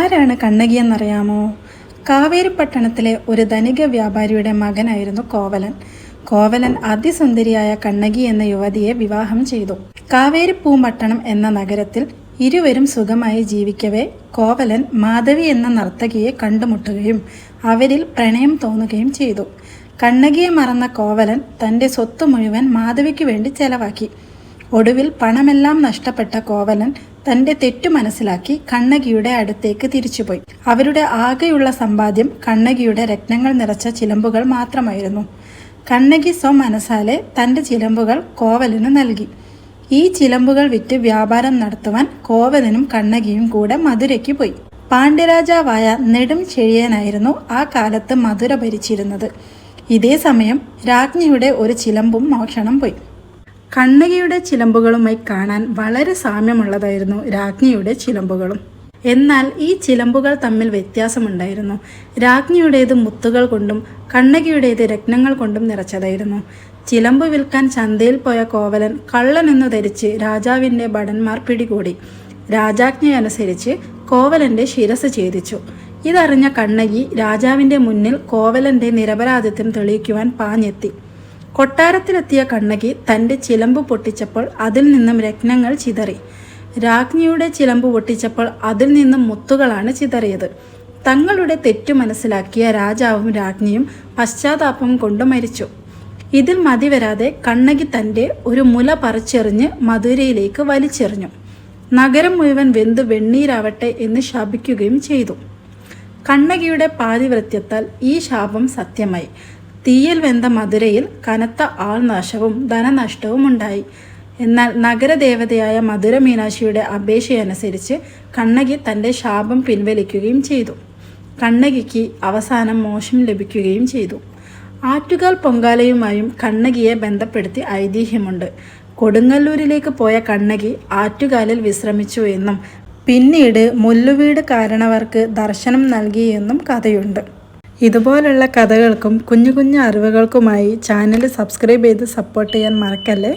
ആരാണ് കണ്ണകി എന്നറിയാമോ? കാവേരിപ്പട്ടണത്തിലെ ഒരു ധനിക വ്യാപാരിയുടെ മകനായിരുന്നു കോവലൻ. കോവലൻ അതിസുന്ദരിയായ കണ്ണകി എന്ന യുവതിയെ വിവാഹം ചെയ്തു. കാവേരിപ്പൂമ്പട്ടണം എന്ന നഗരത്തിൽ ഇരുവരും സുഖമായി ജീവിക്കവേ കോവലൻ മാധവി എന്ന നർത്തകിയെ കണ്ടുമുട്ടുകയും അവരിൽ പ്രണയം തോന്നുകയും ചെയ്തു. കണ്ണകിയെ മറന്ന കോവലൻ തന്റെ സ്വത്ത് മുഴുവൻ മാധവിക്ക് വേണ്ടി ചെലവാക്കി. ഒടുവിൽ പണമെല്ലാം നഷ്ടപ്പെട്ട കോവലൻ തന്റെ തെറ്റു മനസ്സിലാക്കി കണ്ണകിയുടെ അടുത്തേക്ക് തിരിച്ചുപോയി. അവരുടെ ആകെയുള്ള സമ്പാദ്യം കണ്ണകിയുടെ രത്നങ്ങൾ നിറച്ച ചിലമ്പുകൾ മാത്രമായിരുന്നു. കണ്ണകി സ്വ മനസ്സാലെ തന്റെ ചിലമ്പുകൾ കോവലിന് നൽകി. ഈ ചിലമ്പുകൾ വിറ്റ് വ്യാപാരം നടത്തുവാൻ കോവലനും കണ്ണകിയും കൂടെ മധുരയ്ക്ക് പോയി. പാണ്ഡ്യരാജാവായ നെടും ചെഴിയനായിരുന്നു ആ കാലത്ത് മധുര ഭരിച്ചിരുന്നത്. ഇതേ സമയം രാജ്ഞിയുടെ ഒരു ചിലമ്പും മോഷണം പോയി. കണ്ണകിയുടെ ചിലമ്പുകളുമായി കാണാൻ വളരെ സാമ്യമുള്ളതായിരുന്നു രാജ്ഞിയുടെ ചിലമ്പുകളും. എന്നാൽ ഈ ചിലമ്പുകൾ തമ്മിൽ വ്യത്യാസമുണ്ടായിരുന്നു. രാജ്ഞിയുടേത് മുത്തുകൾ കൊണ്ടും കണ്ണകിയുടേത് രത്നങ്ങൾ കൊണ്ടും നിറച്ചതായിരുന്നു. ചിലമ്പ് വിൽക്കാൻ ചന്തയിൽ പോയ കോവലൻ കള്ളനെന്നു ധരിച്ച് രാജാവിന്റെ ഭടന്മാർ പിടികൂടി. രാജാജ്ഞയനുസരിച്ച് കോവലന്റെ ശിരസ് ഛേദിച്ചു. ഇതറിഞ്ഞ കണ്ണകി രാജാവിന്റെ മുന്നിൽ കോവലന്റെ നിരപരാധിത്വം തെളിയിക്കുവാൻ പാഞ്ഞെത്തി. കൊട്ടാരത്തിലെത്തിയ കണ്ണകി തന്റെ ചിലമ്പ് പൊട്ടിച്ചപ്പോൾ അതിൽ നിന്നും രത്നങ്ങൾ ചിതറി. രാജ്ഞിയുടെ ചിലമ്പ് പൊട്ടിച്ചപ്പോൾ അതിൽ നിന്നും മുത്തുകളാണ് ചിതറിയത്. തങ്ങളുടെ തെറ്റു മനസ്സിലാക്കിയ രാജാവും രാജ്ഞിയും പശ്ചാത്താപം കൊണ്ടു മരിച്ചു. ഇതിൽ മതി വരാതെ കണ്ണകി തന്റെ ഒരു മുല പറിച്ചെറിഞ്ഞ് മധുരയിലേക്ക് വലിച്ചെറിഞ്ഞു. നഗരം മുഴുവൻ വെന്ത് വെണ്ണീരാവട്ടെ എന്ന് ശാപിക്കുകയും ചെയ്തു. കണ്ണകിയുടെ പാതിവൃത്യത്താൽ ഈ ശാപം സത്യമായി. തീയിൽ വെന്ത മധുരയിൽ കനത്ത ആൾനാശവും ധനനഷ്ടവും ഉണ്ടായി എന്നാൽ നഗരദേവതയായ മധുര മീനാക്ഷിയുടെ അപേക്ഷയനുസരിച്ച് കണ്ണകി തന്റെ ശാപം പിൻവലിക്കുകയും ചെയ്തു. കണ്ണകിക്ക് അവസാനം മോശം ലഭിക്കുകയും ചെയ്തു. ആറ്റുകാൽ പൊങ്കാലയുമായും കണ്ണകിയെ ബന്ധപ്പെടുത്തി ഐതിഹ്യമുണ്ട്. കൊടുങ്ങല്ലൂരിലേക്ക് പോയ കണ്ണകി ആറ്റുകാലിൽ വിശ്രമിച്ചു എന്നും പിന്നീട് മുല്ലുവീട് കാരണവർക്ക് ദർശനം നൽകിയെന്നും കഥയുണ്ട്. ഇതുപോലുള്ള കഥകൾക്കും കുഞ്ഞു കുഞ്ഞു അറിവുകൾക്കുമായി ചാനൽ സബ്സ്ക്രൈബ് ചെയ്ത് സപ്പോർട്ട് ചെയ്യാൻ മറക്കല്ലേ?